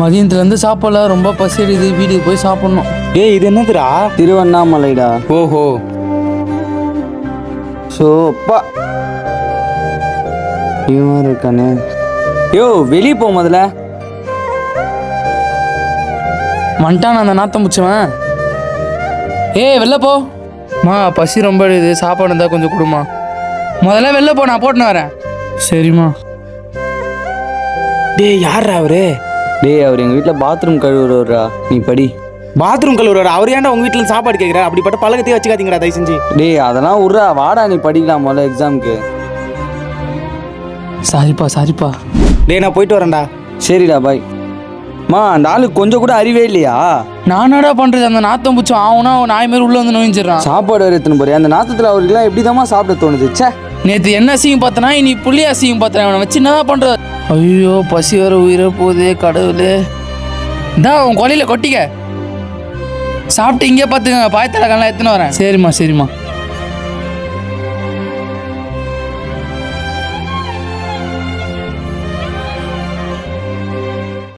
மதியத்துலேருந்து சாப்பிடல ரொம்ப பசி அடிக்குது. வீட்டுக்கு போய் சாப்பிட்ணும். ஏய் இது என்னதுடா? திருவண்ணாமலைடா. ஓஹோ. ஸோ அப்பா. இவன் இருக்கானே. யோ வெளியே போ முதல்ல. வந்துட்டான் அந்த நாத்தம் முச்சுவன் ஏய் வெளில போ. மா பசி ரொம்ப அடிக்குது. சாப்பாடு இருந்தால் கொஞ்சம் கொடுமா. முதல்ல வெளில போ நான் போட்டுன்னு வரேன். சரிம்மா. டேய் யாரா அவரு? டேய் அவர் எங்கள் வீட்டில் பாத்ரூம் கழுவுறவரா நீ படி. பாத்ரூம் கழுவுறாரு அவர் ஏன்டா உங்க வீட்டுல சாப்பாடு கேட்கிறாரு அப்படிப்பட்ட பழக்கத்தையே வச்சுக்காதீங்கடா தயவு செஞ்சு. டேய் அதெல்லாம் விட்றா வாடா நீ படிக்கலாம் முதல்ல எக்ஸாமுக்கு சாரிப்பா சாரிப்பா. டேய் நான் போயிட்டு வரேன்டா. சரிடா பாய் மா அந்த ஆளுக்கு கொஞ்சம் கூட அறிவே இல்லையா? நானடா பண்ணுறது அந்த நாத்தம் பூச்சம் ஆகுனா நாய் மாரி உள்ளே வந்து நோய்ஞ்சிடறான் சாப்பாடு வேறு எடுத்துன்னு போறியா? அந்த நாத்தத்தில் அவருக்குலாம் எப்படி சாப்பிட தோணுது? ச்சே. நேற்று என்ன அசிங்கம் பார்த்தனா இனி புள்ளி அசிங்கம் பார்த்தேன் அவனை வச்சு என்னதான் பண்ணுறது ஐயோ பசி வர உயிரை போகுதே கடவுளே. இந்தா உன் கொலையில் கொட்டிக்க. சாப்பிட்டு இங்கே பார்த்துக்கங்க பாயத்தலை கண்ணெலாம் எடுத்துன்னு வரேன். சரிம்மா சரிம்மா.